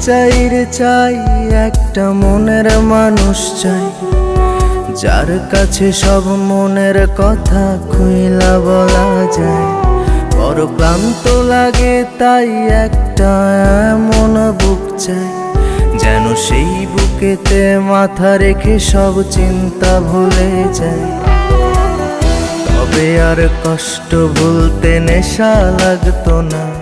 চাই রে চাই, একটা মনের মানুষ চাই। যার কাছে সব মনের কথা খুইলা বলা যায়। বড় ক্লান্ত লাগে তাই একটা এমন বুক চাই। যেন সেই বুকেতে মাথা রেখে সব চিন্তা ভুলে যায় তবে আর কষ্ট ভুলতে নেশা লাগতো না।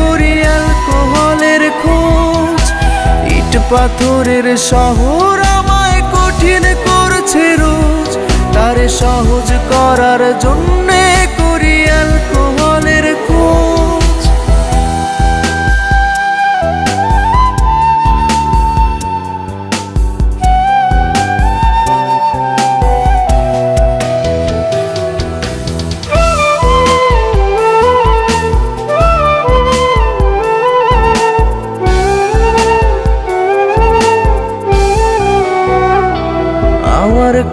পাথরের শহর আমায় কঠিন করছে রোজ। তারে সহজ করার জন্যে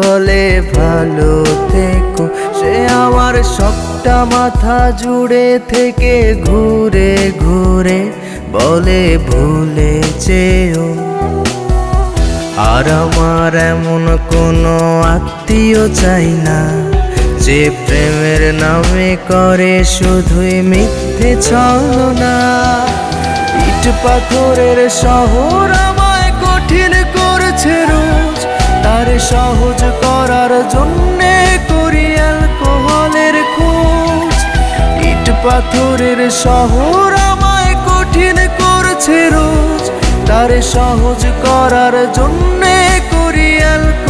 বলে ভালো থেকো। সে আমার সবটা মাথা জুড়ে থেকে ঘুরে ঘুরে বলে ভুলে যেও আর আমার এমন কোনো আত্মীয় চাই না, যে প্রেমের নামে করে শুধুই মিথ্যে ছলনা। ইট পাথরের শহর আমায় জন্যে করি অ্যালকোহলের খোঁজ। ইট পাথরের শহর আমায় কঠিন করছে রোজ। তার সহজ করার জন্যে করি অ্যালকোহলের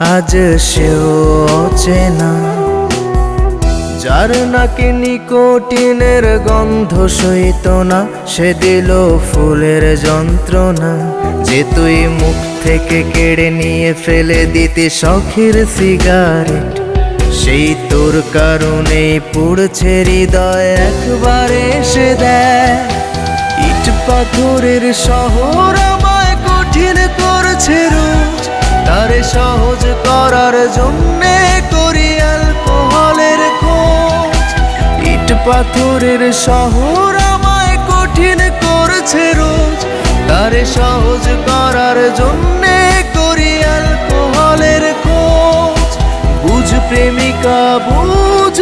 আজ সেও অচেনা। যার নাকি নিকোটিনের গন্ধ সইত না, সে দিল ফুলের যন্ত্রণা। যে তুই মুখ থেকে কেড়ে নিয়ে ফেলে দিতে শখের সিগারেট, সেই তোর কারণেই পুড়ছে হৃদয় একবার এসে দেয়। ইট পাথরের শহর আমায় কঠিন করছে রোজ তারে সহজ করার জন্যে করি অ্যালকোহলের খোঁজ। ইট পাথরের শহর আমায় কঠিন করছে রোজ। তারে সহজ করার জন্যে করি অ্যালকোহলের খোঁজ। বুঝ প্রেমিকা, বুঝ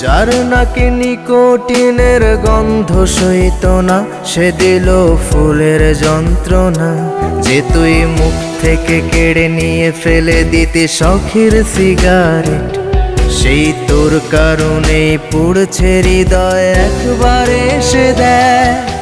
যার নাকি নিকোটিনের গন্ধ সইত না, সে দিল ফুলের যন্ত্রণা। যে তুই মুখ থেকে কেড়ে নিয়ে ফেলে দিতে শখের সিগারেট, সেই তোর কারণেই পুড়ছে হৃদয়, একবার এসে দেয়